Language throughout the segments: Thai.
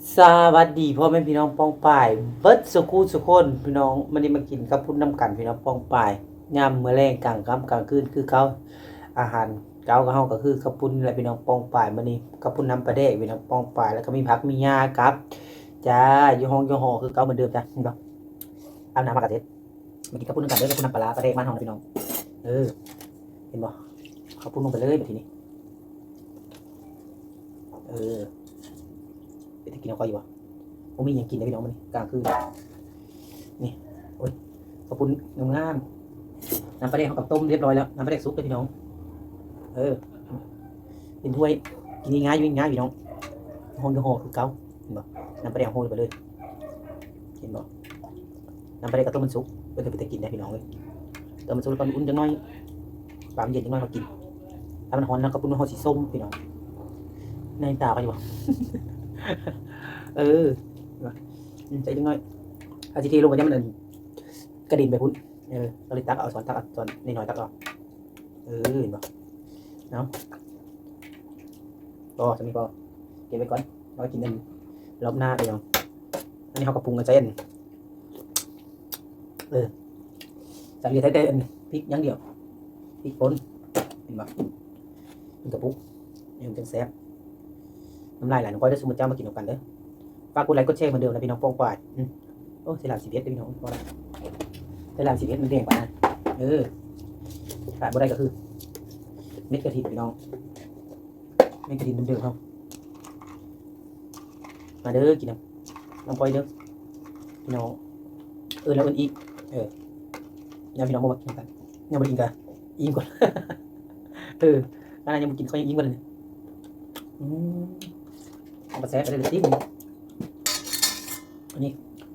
สวัสดีพ่อแม่พี่น้องป้องป่ายเบิดสุกูสุคนพี่น้องมันนี้มากินกับพุ่นน้ำกันพี่น้องป้องป่ายยามมื้อแรงกลางค่ำกลางคืนคือเขาอาหารเก่ากับเฮาก็คือกับพุ่นนี่และพี่น้องป้องป่ายมื้อนี้กับพุ่นน้ำปลาแดกพี่น้องป้องป่ายแล้วก็มีผักมีหญ้าครับจ้าอยู่ห้องอยู่หอคือเก่าเหมือนเดิมจ้ะนี่บ่อาบน้ำมากระเทศมากินกับพุ่นน้ำกันเด้อกับพุ่นน้ำปลาปลาแดกบ้านเฮานะพี่น้องเออเห็นบ่เขาพุ่นลงไปเลยแบบทีนี้เออ ไปกินเอาค่อยอยู่วะผมมีอย่างกินนะพี่น้องมันกลางคืนนี่โอ้ยขอบคุณงามน้ำปลาแดกเขากับต้มเรียบร้อยแล้วน้ำปลาแดกซุปเลยพี่น้อง เออ เป็นถ้วยกินง่ายๆอยู่ง่ายพี่น้องห้องจะห่อคือเก่าเห็นบ่น้ำปลาแดกห่อไปเลยเห็นบ่น้ำปลาแดกกับต้มมันซุปเป็นแต่เป็นแต่กินได้พี่น้องเลยต้มมันซุปแล้วก็อุ่นจังน้อยปามเย็นจังน้อยเขากินถ้ามันร้อนแล้วก็ปุ่นห่อสีส้มพี่น้องในตาไปอยู่วะ เออใจจังน้อยอาทิตย์ลงไปยังมันกระดิ่นไปพุ่นเออเราเลยตักเอาสอนตักเอาสอนนิดหน่อยตักเอาเออเห็นปะเนาะก็จะมีก็เก็บไว้ก่อนเรากินกันรอบหน้าไปเนาะอันนี้เขากระปรุงกันใจอันเออจากเรียนไทยแต่อันพริกยังเดียวพริกป่นเห็นปะเป็นกระปุกนี่มันจังแซ่บ น้ำลายไหลน้องก้อยได้สมมติเจ้ามากินกันเด้อฝากกดไลค์กดแชร์เหมือนเดิมนะพี่น้องป้องปายโอ้เสลามสิบเอ็ดพี่น้องพอละเสียหลามสิบเอ็ดมันเด้งไปนะเออขาดบ่ได้ก็คือ เม็ดกระถิ่นพี่น้อง เม็ดกระถิ่นเหมือนเดิมครับมาเด้อกินนะน้องปอยเด้อพี่น้องเออแล้วอื่นอีกเออยังพี่น้องบอกกินกันยังไม่กินกันอิ่มก่อนเอออันนั้นยังไม่กินเขายังอิ่มกันเลยอืม เอามาแซ่บไปเลยสิ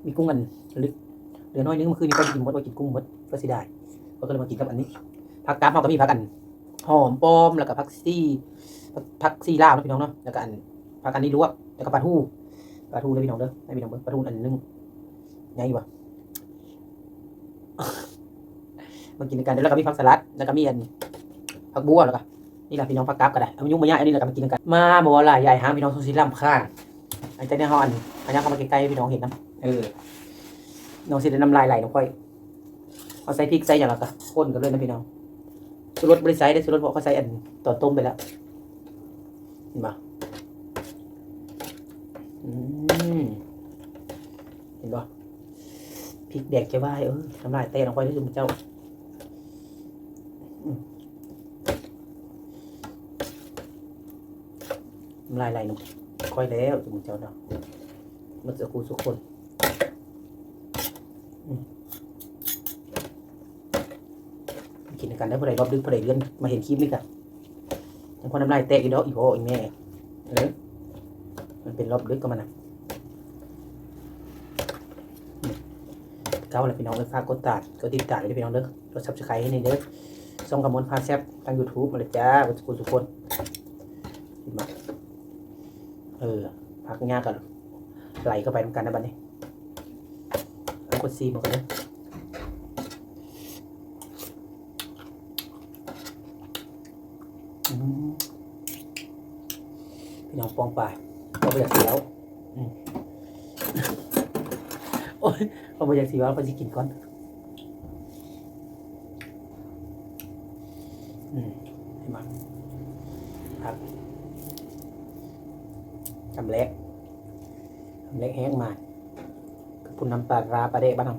มีกุ้งอันลึกเหลือน้อยนึงเมื่อคืนนี้ก็กินหมดว่ากินกุ้งหมดก็เสียดายก็เลยมากินกับอันนี้ผักกาดเขาก็มีผักอันหอมป้อมแล้วก็ผักซี่ผักซี่ลาวนะพี่น้องเนาะแล้วก็อันผักอันนี้ลวกแล้วก็ปลาทูปลาทูเลยพี่น้องเด้อให้พี่น้องเบิ่งปลาทูอันนึงไงวะมากินกันเดี๋ยวแล้วก็มีผักสลัดแล้วก็มีอันผักบัวแล้วก็ นี่แหละพี่น้องผักกาดก็ได้เอามายุ่งมาย่าอันนี้แหล้วก็มากินกันมาบอกว่าหลายใหญ่หาพี่น้องสุสิลำข้างอันนี้เขาอันอันนี้เข้ามาใกล้ๆพี่น้องเห็นนะเออน้องสิได้น้ำลายไหลน้องค่อยเอาใส่พริกใส่อย่างละก็ข้นกันเลยนะพี่น้องสุรสบริใส่ได้สุรสบอกเขาใส่อันต่อต้มไปแล้วเห็นปะเห็นปะพริกแดงจะว่าเออน้ำลายเตะน้องค่อยได้ดูมันเจ้าอืมน้ำ ลายไหลน้องค่อยแล้วจุ่มเจ้าเนาะมันจะกูสุกคนกินกันได้พอได้รอบดึกพอได้เลื่อนมาเห็นคลิปนี่กันยังพอน้ำลายแตกอีดอกอีพ่ออีแม่เออมันเป็นรอบดึกก็มันนะเก้าแล้วพี่น้องเลยฝากกดตาดกดติดตามไว้ด้วยพี่น้องเด้อกดซับสไครต์ให้ในเด้อส่งกำมลพาแซบทางยูทูบมาเลยจ้าทุกคนทุกคนเห็นไหม เออพักงากันไหลเข้าไปทำกันนะบัดนี้เอากดซีมากันเลยพี่น้องปองป่ายเขาไปอยากเสียวโอ้ยเขาไปอยากเสียวเขาจะกินก่อนอืมเห็นไหมครับ ทำเล็กทำเล็กแห้งมากับพุ่นน้ำปลาราปลาเดะบ้านเรา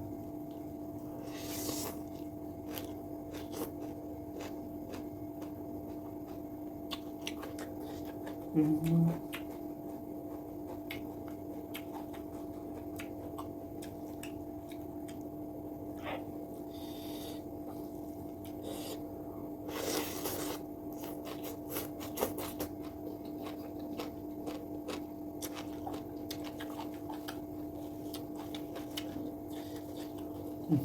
อืม ปล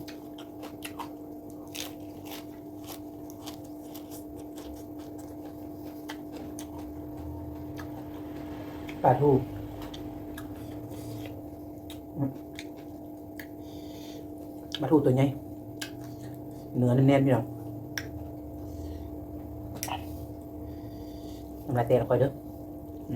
าทูปลาทูตัวใหญ่เนื้อแน่นๆพี่น้องน้ำลายเตะลงไปเด้ออื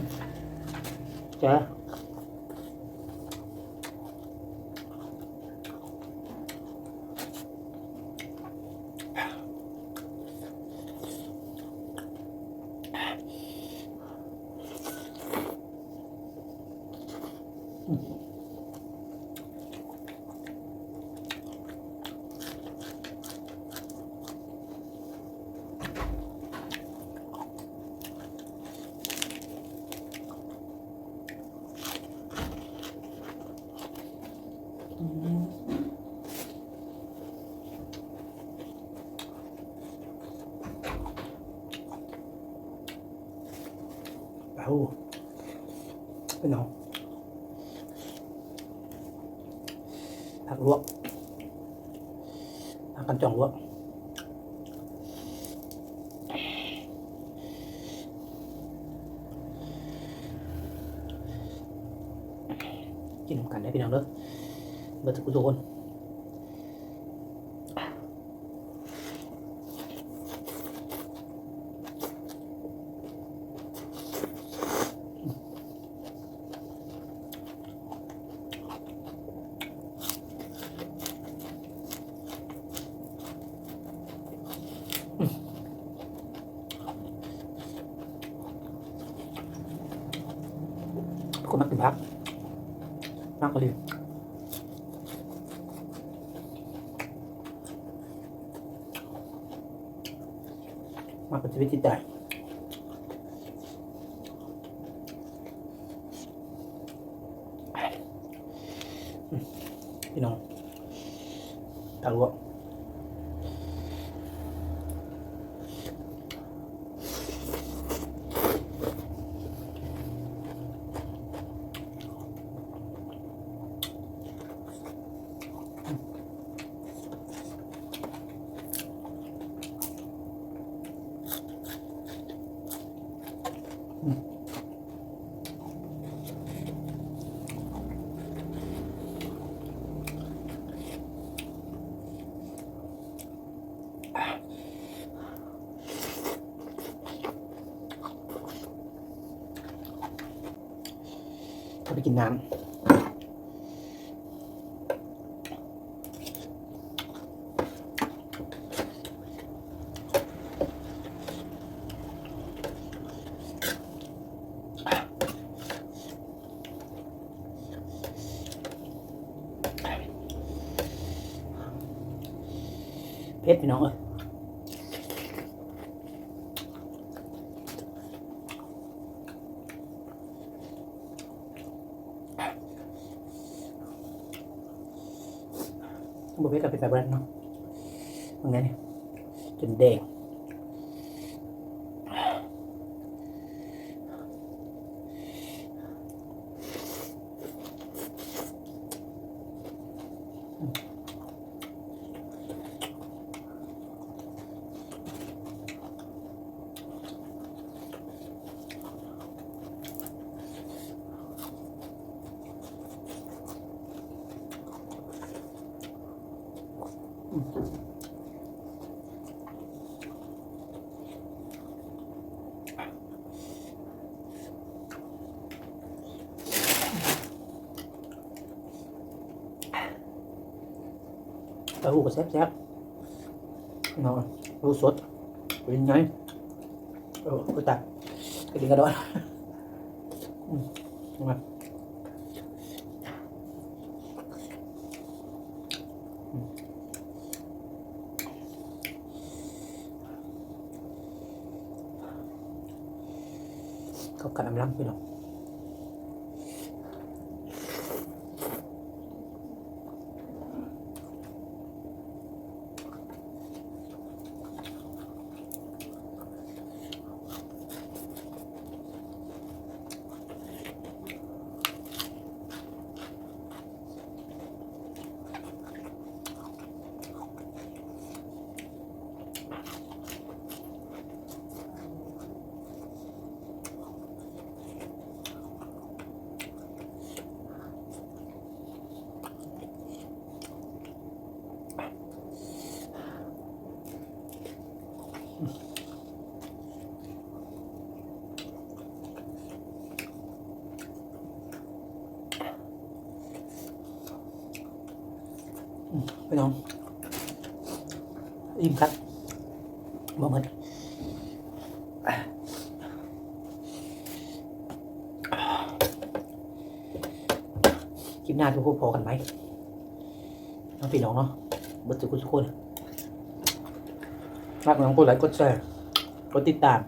ม จ๊ะ เอาเป็นเอาผักลวกผักกันจองลวกกินกันได้พี่น้องเด้อเบิร์ตกุโดนมักกินพัก มากกว่าเลยมากกว่าชีวิตจิตใจพี่น้องตาลวก ไปกินน้ำ เพชรพี่น้องเอ้ยบุฟเฟ่ต์กับเป็นแบบนั้นเนาะมันไงเนี่ยจนแดง เต้าหู้ก็แซ่บๆเนาะเต้าหู้สดเป็นไงเออกูตักกระดิ่งกระโดดอืมมาอืม เข้ากันน้ำลังพี่น้อง พี่น้องอิ่มครับบ่หมดคลิปหน้าทุกคนพอกันไหมน้องพี่น้องเนาะบัตรทุกคน ฝากน้องกดไลค์กดแชร์กดติดตาม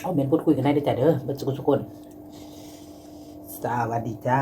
เอาเมนพูดคุยกันได้ด้วยจ้ะเด้อเบัตรทุกคนสวัสดีจ้า